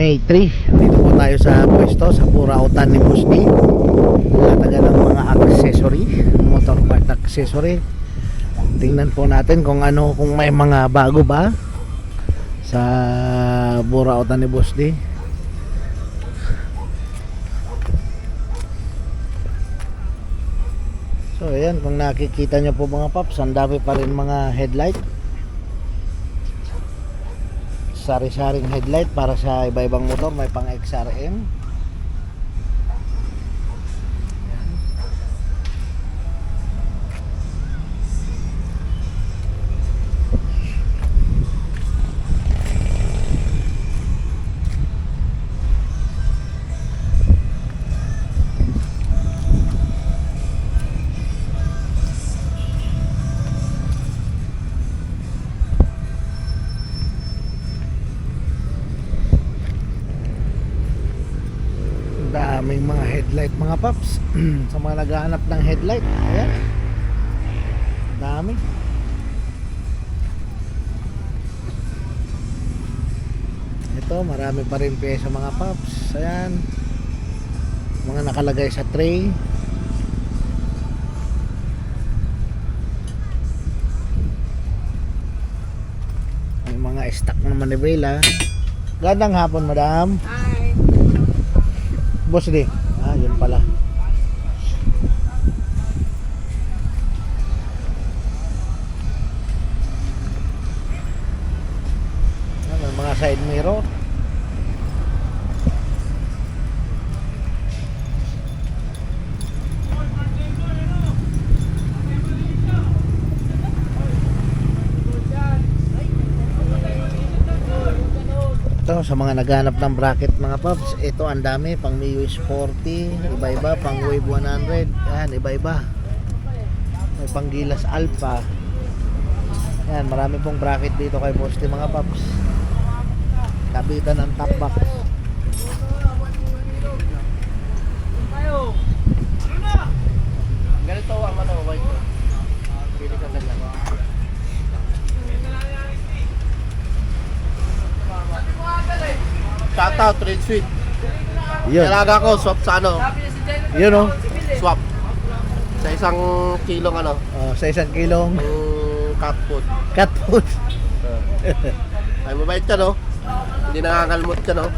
May 3 Dito po tayo sa pwesto Sa Purautan ni Musni Lataga ng mga accessory Motor part accessory. Tingnan po natin kung ano Kung may mga bago ba Sa Purautan ni Musni So ayan Kung nakikita nyo po mga paps Ang dami pa rin mga headlight sari-saring headlight para sa iba-ibang motor may pang XRM headlight mga paps. Sa mga naghahanap ng headlight ayan. Dami. Ito marami pa rin pyesa mga paps. Ayan. Mga nakalagay sa tray. May mga stock na manibela gandang hapon madam. Hi. Boss di. Pala. May mga side mirror. Ito sa mga naghanap ng bracket mga paps, ito ang dami pang Mio Sporty, iba-iba pang Wave 100, yan iba-iba. May pang Gilas Alpha. Yan, marami pong bracket dito kay Boss T, mga paps. Kabitan ng top box. Ganito ang ano, white ko. Pili ka ganyan. Shoutout, Red Sweet. Yun. Talaga ko, swap sa ano, Yun oh. swap. Sa isang kilong ano, Oh, sa isang kilong yung cat food. cat food. Ay, mabait ka no? Hindi nakakalmot ka no?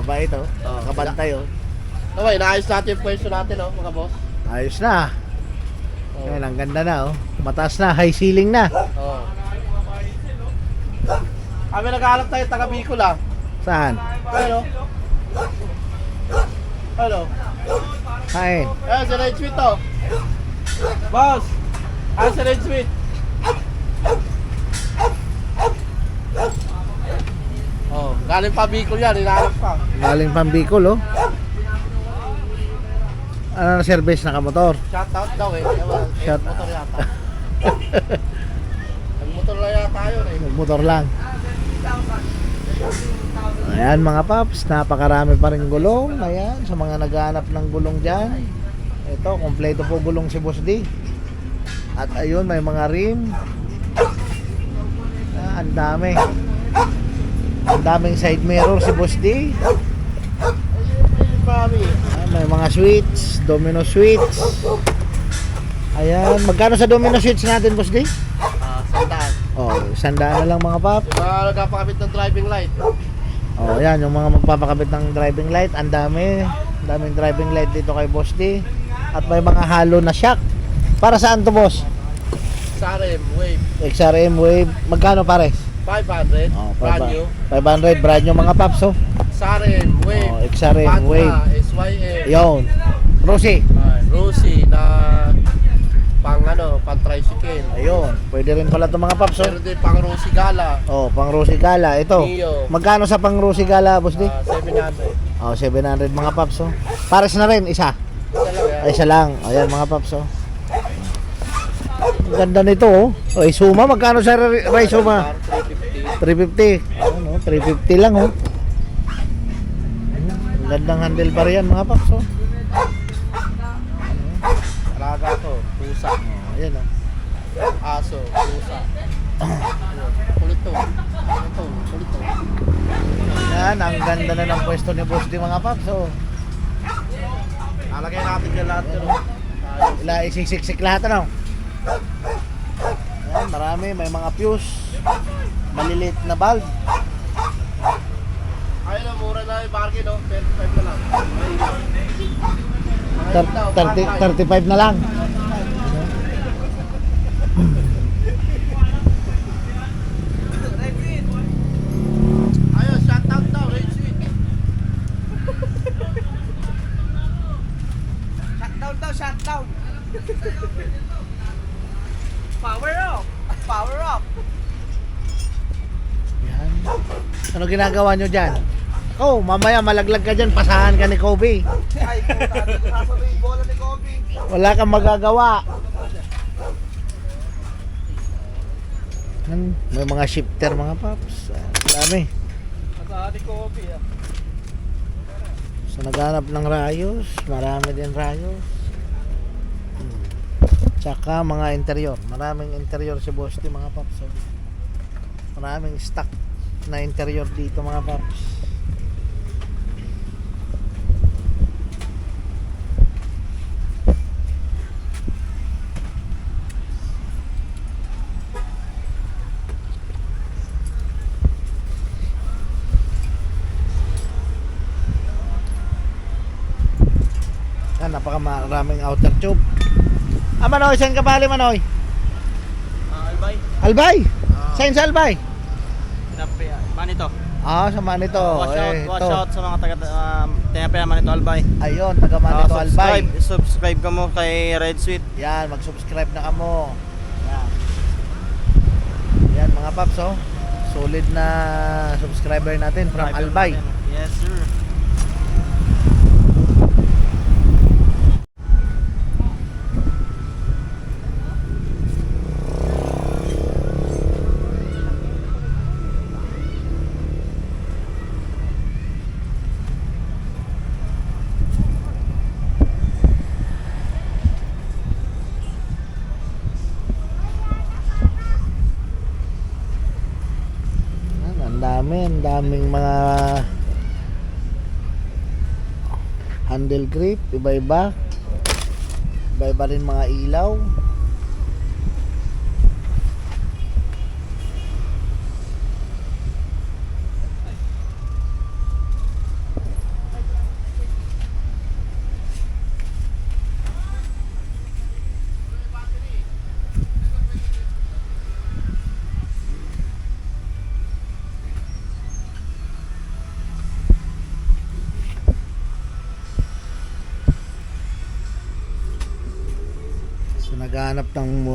Mabait oh. Oh, Kabantay oh. Okay, naayos natin yung pwesto natin no, mga boss. Ayos na. Oh. Yan, ang ganda na oh. Mataas na, high ceiling na. Oh. Kami naghahanap tayo taga Bicol ah. Saan? Ano? Ano? Kain. Eh, si Red Sweet to. Boss! Ah, si Red Sweet. Oh, galing pa Bicol yan, hinahanap pa. Galing pang Bicol oh. Ano na service na kamotor? Shout out daw eh. Ewan, eh, Shout- motor yata. Nagmotor na yata yun eh. Nagmotor lang. Ayan mga paps, napakarami pa rin gulong. Ayan, sa mga naghahanap ng gulong dyan. Ito, kompleto po gulong si Boss D. At ayun, may mga rim. Ah, ang dami. Ang daming side mirror si Boss D. Ah, may mga switch, domino switch. Ayan, magkano sa domino switch natin, Boss D? Oh, sandaan na lang mga. Yung mga nagpapakabit ng driving light. Oh, yan yung mga magpapakabit ng driving light, ang dami. Daming driving light dito kay Boss D. At may mga halo na shock. Para saan to, boss? Sarem, wave. XRM Wave. Magkano pares? 500. Oh, brand new. 500 brand new mga paps, oh. Sarem, wave. Oh, XRM Wave. SYM. Yon. Rosie. Ah, Rosie na pang ano, pang tricycle. Ayun. Pwede rin pala to mga paps, oh. Meron din pang Rosie Gala. Oh, pang Rosie Gala. Ito. Mio. Magkano sa pang Rosie Gala, Boss D? Ah, 700. Oh, 700 mga paps, oh. Pares na rin, isa. Isa lang yan. Ay, isa lang. Ayan mga paps, oh. Ang ganda nito, oh. Ay, Suma, magkano sa Ray Suma? Par 350. 350. Ano, 350 lang, oh. Ang gandang handlebar yan, mga paps, oh. Pusa. Oh, ayan, oh. Aso, pusa. Kulit to. Kulit to. Kulit to. Yan, ang ganda na ng pwesto ni Boss di mga paps. Oh. Alagay natin dyan lahat oh. Ila isisiksik lahat ano. Yan, marami, may mga fuse. Maliliit na valve. Ayun na, mura na yung bargain, no? 25 na lang. Thir- 30, 35 na lang. Ayun, shoutout daw, Red Sweet. Shutdown daw, shutdown. Power up. Power up. Yan. Ginagawa nyo dyan? Oh, mamaya malaglag ka dyan, pasahan ka ni Kobe. Ay, bola ni Kobe. Wala kang magagawa. Yan, may mga shifter mga paps. Ah, Dami. Masahan ni Kobe ah. So naghanap ng rayos, marami din rayos. Hmm. Tsaka mga interior, maraming interior si Boss T, mga paps. So, maraming stock na interior dito mga paps. Yan, napakamaraming outer tube. Ah, Manoy, saan ka bali, Manoy? Ah, Albay. Albay! Saan sa Albay? Manito. Ah, sa Manito. Watch out, eh, watch ito. out sa mga taga um, Tinapay Manito Albay. Ayun, taga Manito Ah, Albay. subscribe, subscribe ka mo kay Red Sweet. Yan, mag-subscribe na kamo. Yan. Yan mga paps, oh. Solid na subscriber natin from Subscribe Albay. natin. Yes, sir. Daming mga handle grip, iba-iba. Iba-iba rin mga ilaw.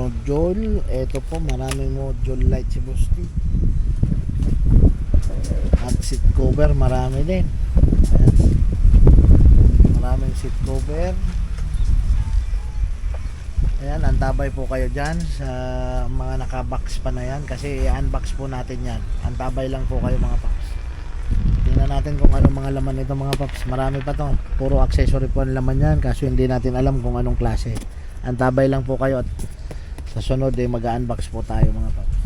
Module. Ito po, maraming module light si Busti. At seat cover, marami din. Ayan. Maraming seat cover. Ayan, antabay po kayo dyan sa mga nakabox pa na yan kasi i-unbox po natin yan. Antabay lang po kayo mga paps. Tingnan natin kung anong mga laman nito mga paps. Marami pa to. Puro accessory po ang laman yan kaso hindi natin alam kung anong klase. Antabay lang po kayo at sa sunod eh mag-unbox po tayo mga paps.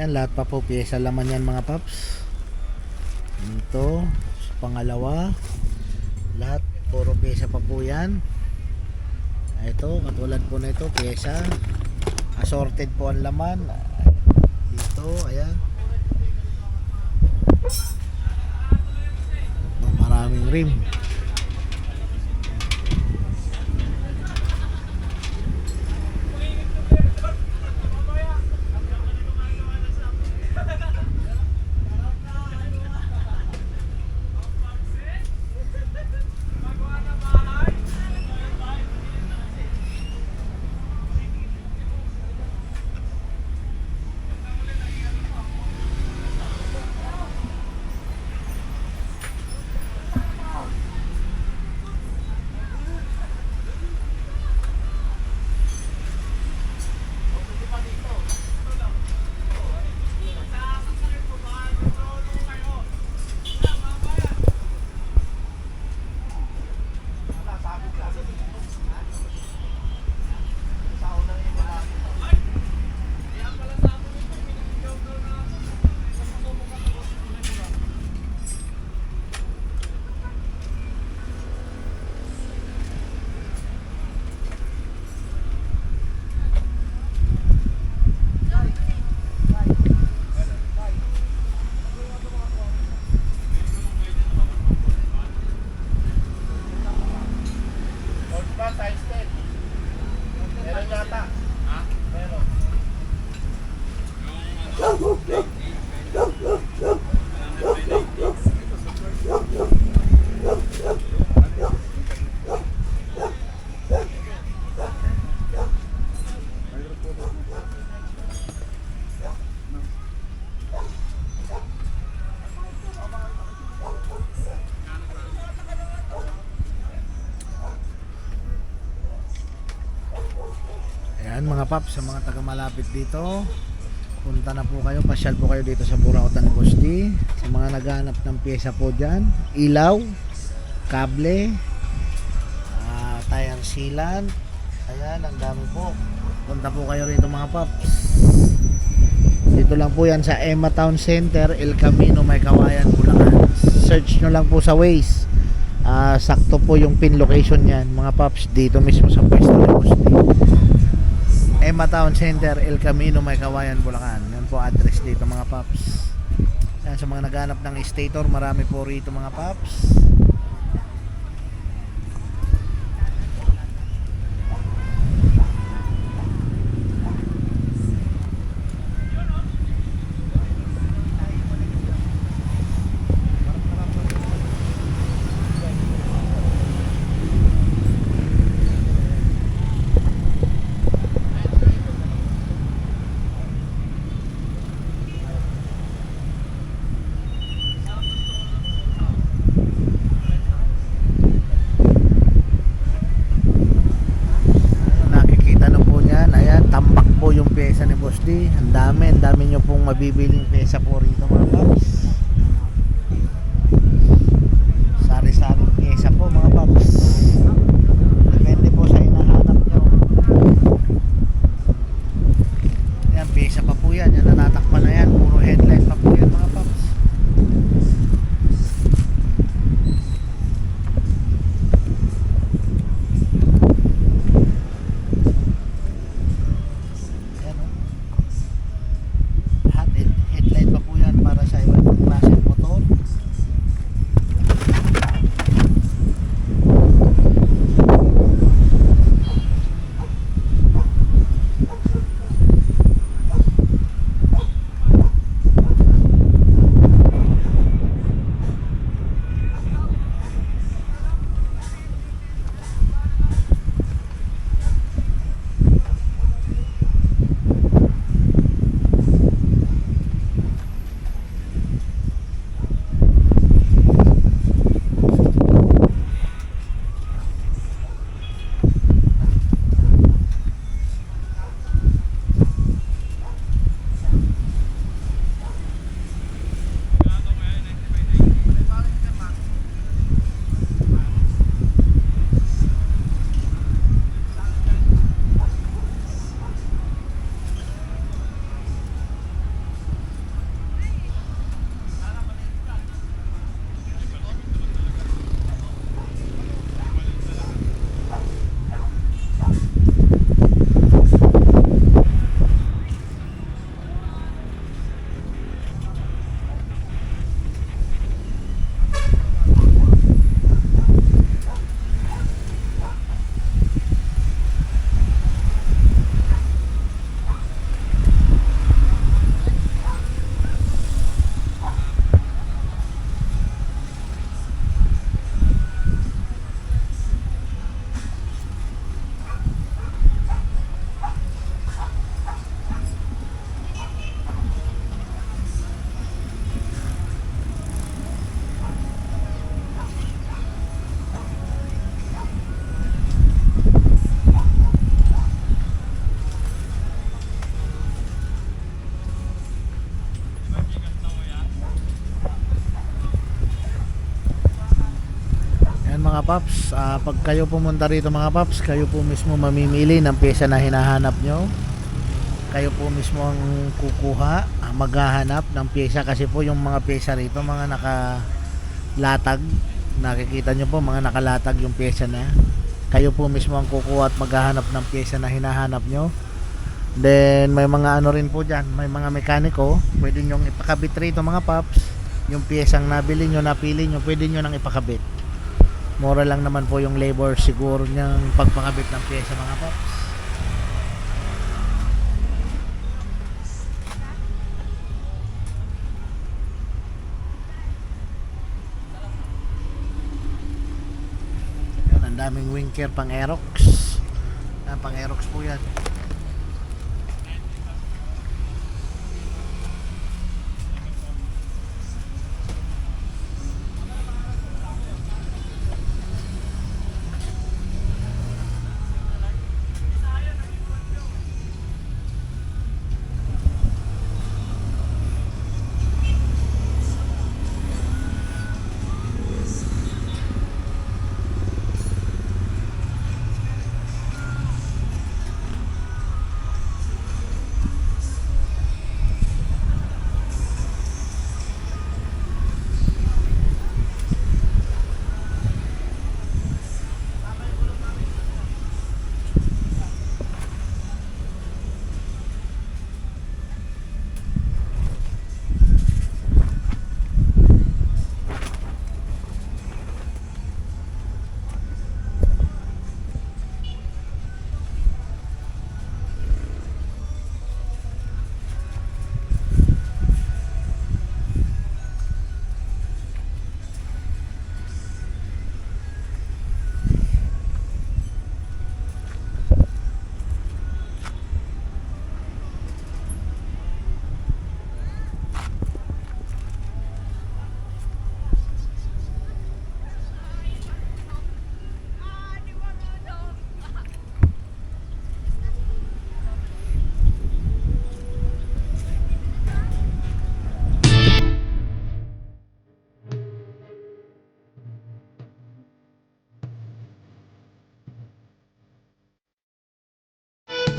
Yan, lahat pa po pyesa laman yan mga paps. Ito, pangalawa. Lahat, puro pyesa pa po yan. Ito, katulad po na ito, pyesa. Assorted po ang laman. Dito, ayan. daming rim. Ayan mga paps, sa mga taga malapit dito, punta na po kayo, pasyal po kayo dito sa Burautan Gusti. Sa mga naghanap ng pyesa po dyan, ilaw, kable, ah, tire sealant, ayan, ang dami po. Punta po kayo rito mga paps. Dito lang po yan sa Emma Town Center, El Camino, May Kawayan, Bulacan. Search nyo lang po sa Waze. Ah, sakto po yung pin location yan, mga paps, dito mismo sa pwesto ni Gusti. Emma Town Center, El Camino, May Kawayan, Bulacan. Yan po address dito mga paps. Yan, sa mga naghanap ng stator, marami po rito mga paps. nakikita nyo po niyan ayan tambak po yung pyesa ni Boss D ang dami ang dami nyo pong mabibiling pyesa po rito mga paps paps. Ah, pag kayo pumunta rito mga paps, kayo po mismo mamimili ng pyesa na hinahanap nyo. Kayo po mismo ang kukuha, ah, maghahanap ng pyesa kasi po yung mga pyesa rito mga nakalatag. Nakikita nyo po mga nakalatag yung pyesa na. Kayo po mismo ang kukuha at maghahanap ng pyesa na hinahanap nyo. Then may mga ano rin po dyan, may mga mekaniko, pwede nyo ipakabit rito mga paps. Yung piyesang nabili nyo, napili nyo, pwede nyo nang ipakabit. Mura lang naman po yung labor siguro niyang pagpakabit ng piyesa mga paps. Yan, ang daming winker pang Aerox. Ah, pang Aerox po yan.